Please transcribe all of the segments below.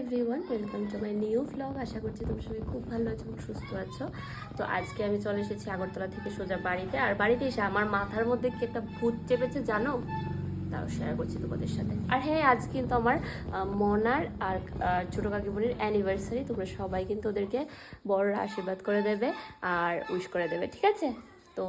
Everyone welcome to my new blog আশা করছি তুমি সবাই খুব ভালো আছো সুস্থ আছো। তো আজকে আমি চলে এসেছি আগরতলা থেকে সোজা বাড়িতে। আর বাড়িতে এসে আমার মাথার মধ্যে কি একটা ভূত চেপেছে জানো? তাও শেয়ার করছি তোমাদের সাথে। আর হ্যাঁ আজ কিন্তু আমার মনার আর ছোটো কাকিমণির অ্যানিভার্সারি তোমরা সবাই কিন্তু ওদেরকে বড়রা আশীর্বাদ করে দেবে আর উইশ করে দেবে, ঠিক আছে? তো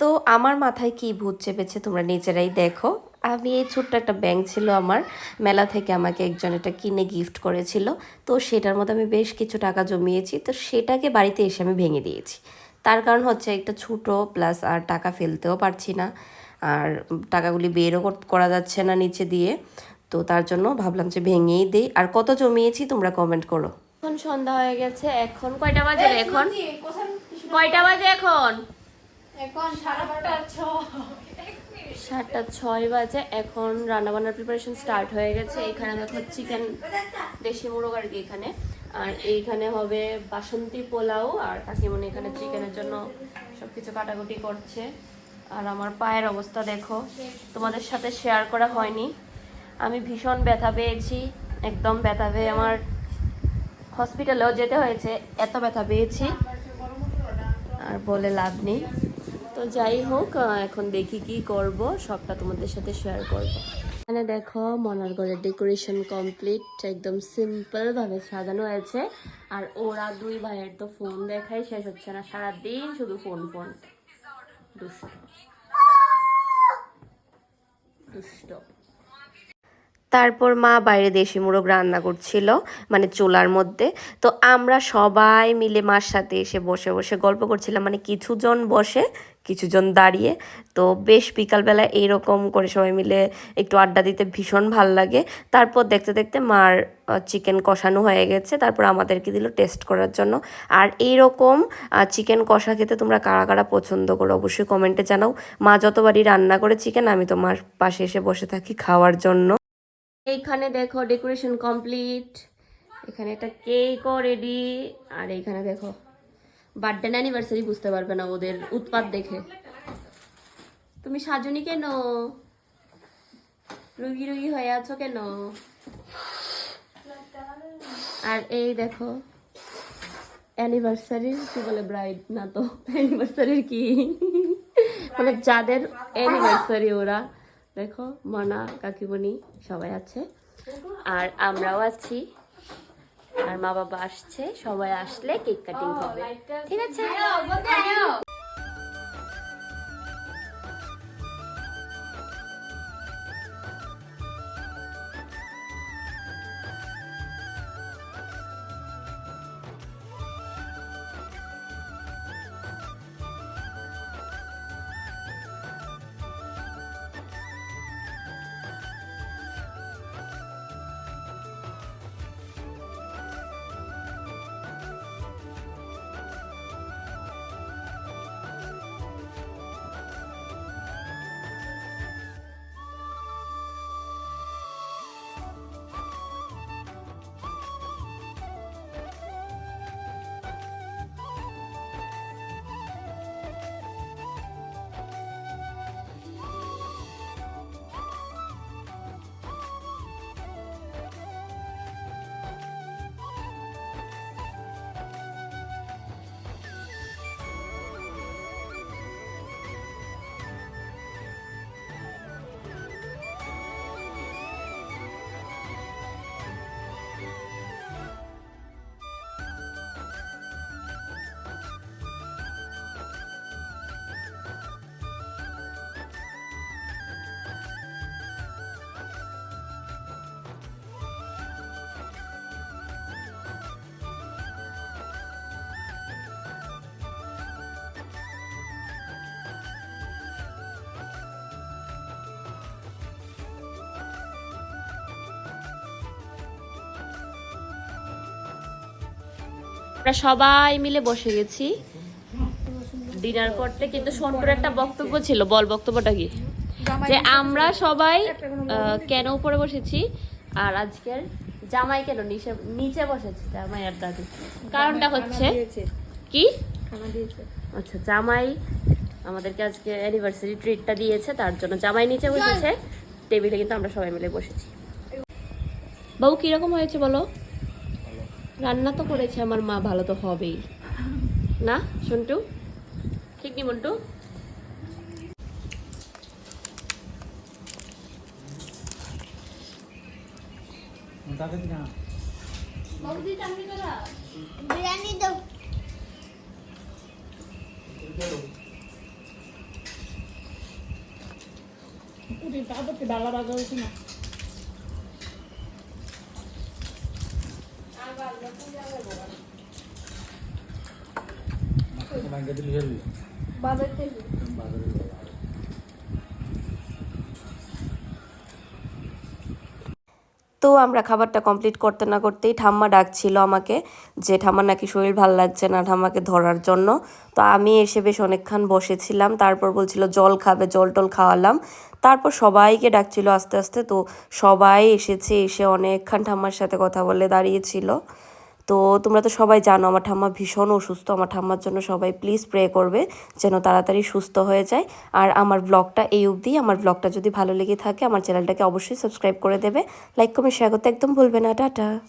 তো আমার মাথায় কি ভূত চেপেছে তোমরা নিজেরাই দেখো। আমি এই ছোট্ট একটা ব্যাংক ছিল আমার। মেলা থেকে আমাকে একজন এটা কিনে গিফট করেছিল। তো সেটার মধ্যে আমি বেশ কিছু টাকা জমিয়েছি। তো সেটাকে বাড়িতে এসে আমি ভেঙে দিয়েছি। তার কারণ হচ্ছে একটা ছোটো প্লাস আর টাকা ফেলতেও পারছি না। আর টাকাগুলি বেরও করা যাচ্ছে না নিচে দিয়ে। তো তার জন্য ভাবলাম যে ভেঙেই দিই। আর কত জমিয়েছি তোমরা কমেন্ট করো। এখন সন্ধ্যা হয়ে গেছে। এখন কয়টা বাজে এখন? কয়টা বাজে এখন? এখন সাড়ে বারোটা। ছয় সাতটা ছয় বাজে, এখন রান্নাবান্নার প্রিপারেশন স্টার্ট হয়ে গেছে। এখানে দেখো চিকেন দেশি মুরগ আর কি এখানে। আর এইখানে হবে বাসন্তী পোলাও, আর কাকিমনি এখানে চিকেনের জন্য সব কিছু কাটাকুটি করছে। আর আমার পায়ের অবস্থা দেখো, তোমাদের সাথে শেয়ার করা হয়নি। আমি ভীষণ ব্যথা পেয়েছি, একদম ব্যথা পেয়ে আমার হসপিটালেও যেতে হয়েছে, এত ব্যথা পেয়েছি। আর বলে লাভ নেই। তো যাই হোক এখন দেখি কি করব, সবটা তোমাদের সাথে শেয়ার করব। এখানে দেখো, মনার ঘরের ডেকোরেশন কমপ্লিট একদম সিম্পল ভাবে সাজানো হয়েছে। আর ওরা দুই ভাইয়ের তো ফোন দেখাই শেষ হচ্ছে না, সারাদিন শুধু ফোন ফোন দুষ্ট। তারপর মা বাইরে দেশি মুরগ রান্না করছিল মানে চুলার মধ্যে। তো আমরা সবাই মিলে মার সাথে এসে বসে বসে গল্প করছিলাম মানে কিছুজন বসে কিছুজন দাঁড়িয়ে। তো বেশ বিকালবেলা এইরকম করে সবাই মিলে একটু আড্ডা দিতে ভীষণ ভালো লাগে। তারপর দেখতে দেখতে মার চিকেন কষানো হয়ে গেছে। তারপর আমাদেরকে দিল টেস্ট করার জন্য। আর এইরকম চিকেন কষা খেতে তোমরা কারা কারা পছন্দ করো অবশ্যই কমেন্টে জানাও। মা যতবারই রান্না করে চিকেন আমি তোমার পাশে এসে বসে থাকি খাওয়ার জন্য। এইখানে দেখো ডেকোরেশন কমপ্লিট এখানে একটা কেকও রেডি আর এইখানে দেখো বার্থডে অ্যানিভার্সারি বুঝতে পারবে না ওদের উৎপাত দেখে। তুমি সাজনি কেন রুগী রুগী হয়ে আছো কেন? আর এই দেখো অ্যানিভার্সারির কি বলে ব্রাইড না তো অ্যানিভার্সারির কি? মানে যাদের অ্যানিভার্সারি ওরা। দেখো, মনা, কাকিমণি সবাই আছে। আর আমরাও আছি। আর মা বাবা আসছে সবাই আসলে কেক কাটিং হবে। ঠিক আছে? আমরা সবাই মিলে বসে গেছি। ডিনার করতে কিন্তু সোনপুর একটা বক্তব্য ছিল বল বক্তব্যটা কি? যে আমরা সবাই কেন উপরে বসেছি? আর আজকের জামাই কেন নিচে নিচে বসেছে জামাই আর দাদু? কারণটা হচ্ছে কি? আচ্ছা জামাই আমাদেরকে আজকে অ্যানিভার্সারি ট্রিটটা দিয়েছে তার জন্য জামাই নিচে বসেছে। টেবিলে কিন্তু আমরা সবাই মিলে বসেছি। বাবু কীরকম হয়েছে বলো? রান্না তো করেছে আমার মা, ভালো তো হবেই। না, সন্টু? ঠিক নি মন্টু? বিরিয়ানি দাও তো আমরা খাবারটা কমপ্লিট করতে না করতেই ঠাম্মা ডাকছিল আমাকে যে, ঠাম্মার নাকি শরীর ভালো লাগছে না ঠাম্মাকে ধরার জন্য। তো আমি এসে বেশ অনেকক্ষণ বসেছিলাম। তারপর বলছিল, জল খাবে, জল টল খাওয়ালাম। তারপর সবাইকে ডাকছিল আস্তে আস্তে। তো সবাই এসেছে, এসে অনেকক্ষণ ঠাম্মার সাথে কথা বলে দাঁড়িয়েছিল। তো তোমরা তো সবাই জানো, আমার ঠাম্মা ভীষণ অসুস্থ, আমার ঠাম্মার জন্য সবাই প্লিজ প্রে করবে যেন তাড়াতাড়ি সুস্থ হয়ে যায়। আর আমার ব্লগটা এই অবধি, আমার ব্লগটা যদি ভালো লেগে থাকে, আমার চ্যানেলটাকে অবশ্যই সাবস্ক্রাইব করে দেবে। লাইক কমেন্ট শেয়ার করতে একদম ভুলবে না। টাটা।